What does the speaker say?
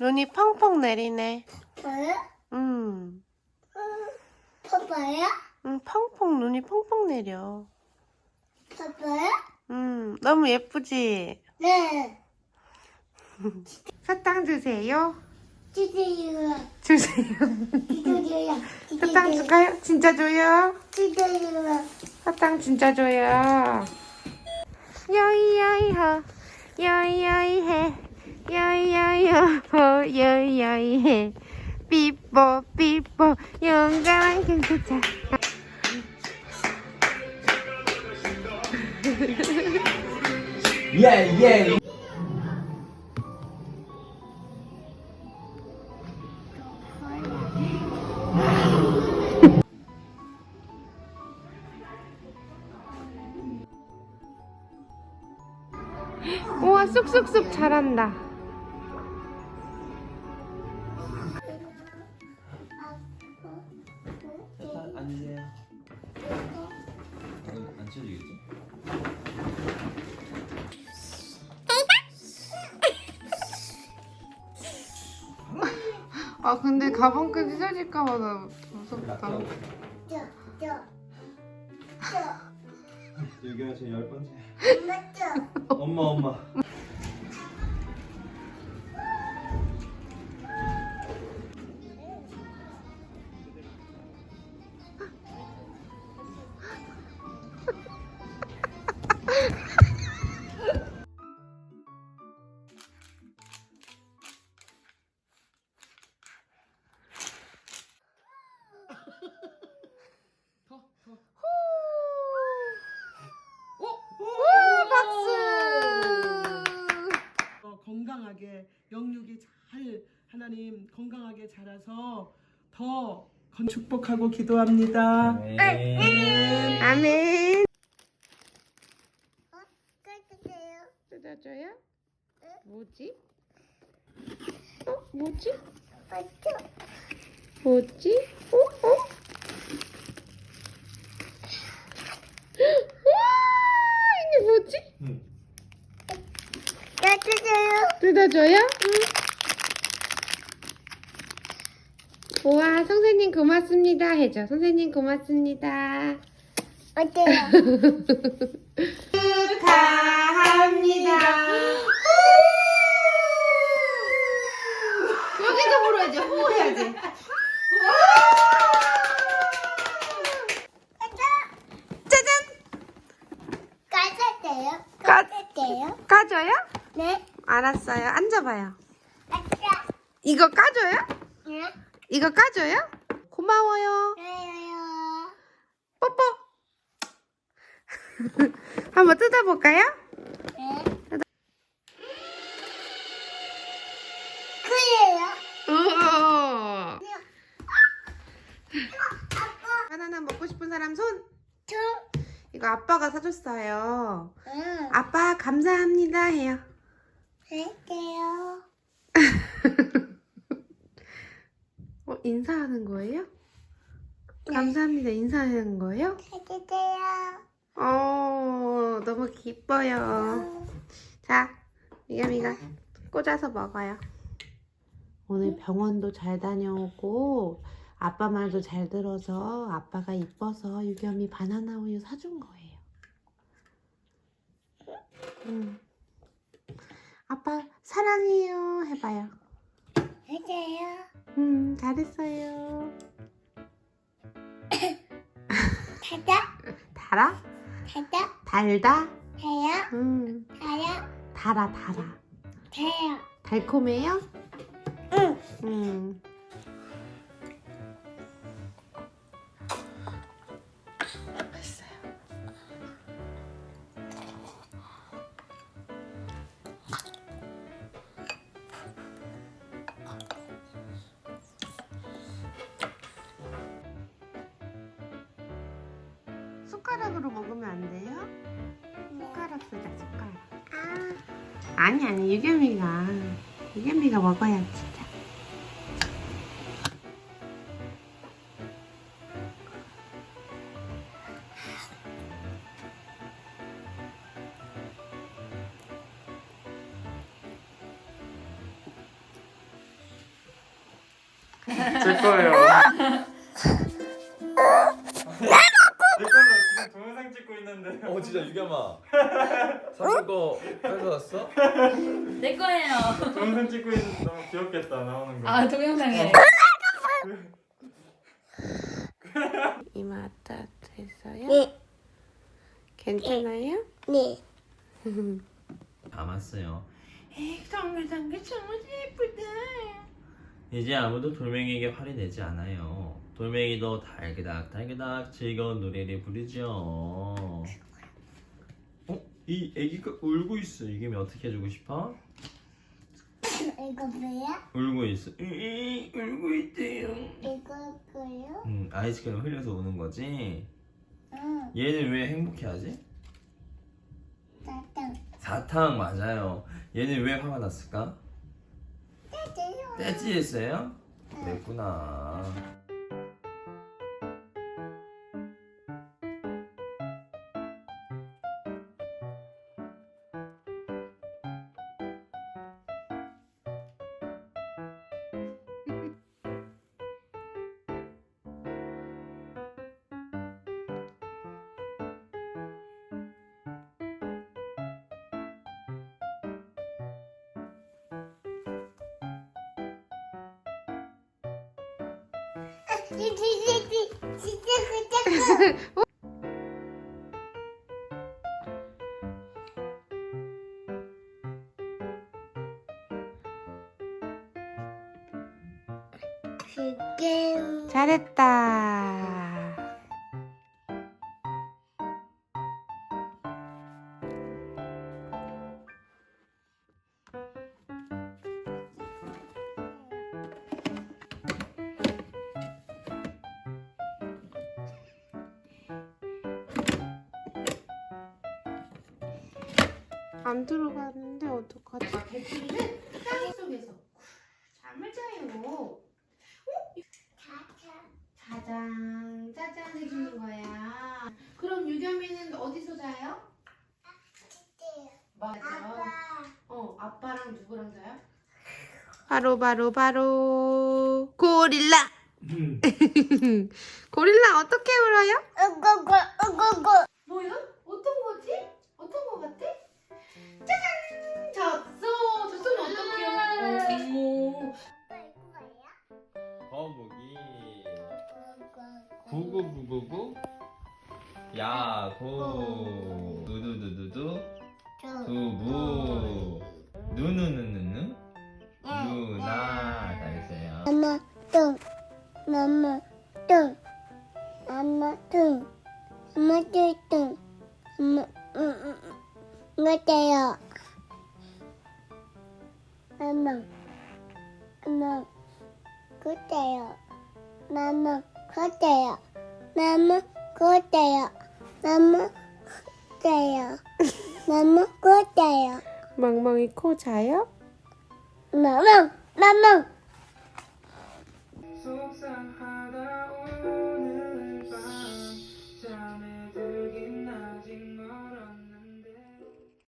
눈이 펑펑 내리네. 뭐야? 음, 파파야? 음, 펑펑 눈이 펑펑 내려. 파파야? 음, 너무 예쁘지? 네. 사탕 주세요. 주세요. 주세요. 주세요. 사탕 줄까요? 진짜 줘요. 주세요. 사탕 진짜 줘요. 여이여이허, 여이여이해, 여이여이허, 여이여이해. 삐뽀 삐뽀 용감한 경찰차. 예, 예. 우와 쑥쑥쑥 잘한다. 앉으세요. 안 쳐지겠지? 아 근데 가방끈 찢어질까봐 나 무섭다. 저. 여기가 제열 번째. 엄마 저. 엄마, 건강하게 영육이 잘 하나님 건강하게 자라서 더 건- 축복하고 기도합니다. 네. 아멘. 꺼주세요. 뜯어줘요? 뭐지? 어 뭐지? 맞죠? 뭐지? 어? 어? 와 이게 뭐지? 응. 꺼주세요. 뜯어줘요? 우와 선생님 고맙습니다 해줘 선생님 고맙습니다 어때요? 축하합니다 여기서 불어야지 호 해야지 짜잔 까졌대요? 까- 까졌대요? 까줘요? 네. 알았어요 앉아봐요 아싸. 이거 까줘요? 네. 이거 까줘요? 고마워요 그래요. 뽀뽀 한번 뜯어볼까요? 바나나 먹고 싶은 사람 손 저. 이거 아빠가 사줬어요 응. 아빠 감사합니다 해요 할게요. 어, 인사하는 거예요? 네. 감사합니다 인사하는 거예요? 해주세요. 어 너무 기뻐요 자 미가미가 꽂아서 먹어요 오늘 병원도 잘 다녀오고 아빠 말도 잘 들어서 아빠가 이뻐서 유겸이 바나나 우유 사준 거예요 음. 아빠 사랑해요 해봐요 해줘요. 음 잘했어요 타자. 달아? 타자. 달다? 해요. 음 타요. 달아 달아 타요. 달콤해요? 응. 음. 숟가락으로 먹으면 안 돼요? 숟가락 쓰자 숟가락. 아. 아니 아니 유겸이가 유겸이가 먹어야지. 제 거예요. 있는데. 어 진짜 유겸아 사준 거 뺏어왔어? 내 거예요. 동영상 찍고 있는데 너무 귀엽겠다 나오는 거. 아 동영상에. 이마 따뜻했어요? 네. 괜찮아요? 네. 담았어요 에이 동글동글 정말 예쁘다. 이제 아무도 돌멩이에게 화를 내지 않아요 돌멩이도 달그닥 달그닥 즐거운 노래를 부르죠 어? 이 애기가 울고 있어 유겸이 어떻게 해주고 싶어? 이거 뭐야? 울고 있어 으이, 울고 있대요 이거 거요? 음, 아이스크림 흘려서 우는 거지 응. 얘는 왜 행복해하지? 따뜻. 사탕 맞아요 얘는 왜 화가 났을까? 따뜻해요. 떼찌했어요? 그랬구나 잘했다. 안 들어가는데 어떡하지? 배터리는 땅 속에서 잠을 자요. 짜장 짜장 해주는 거야. 그럼 유겸이는 어디서 자요? 맞아. 어 아빠랑 누구랑 자요? 바로 바로 바로 고릴라. 고릴라 어떻게 울어요? 으고고 으고고. 뭐야? 구구구구구 야구 두두두두두 두부. 누누누누누. 누나. 잘했어요. 엄마 뚱 엄마 뚱 엄마 뚱 엄마 뚱 엄마 응응 이거대요. 엄마. 엄마. 그때요. 엄마. 그때요 엄마 그때요. 엄마 그때요. 엄마 그때요. 멍멍이 코 자요? 엄마 속삭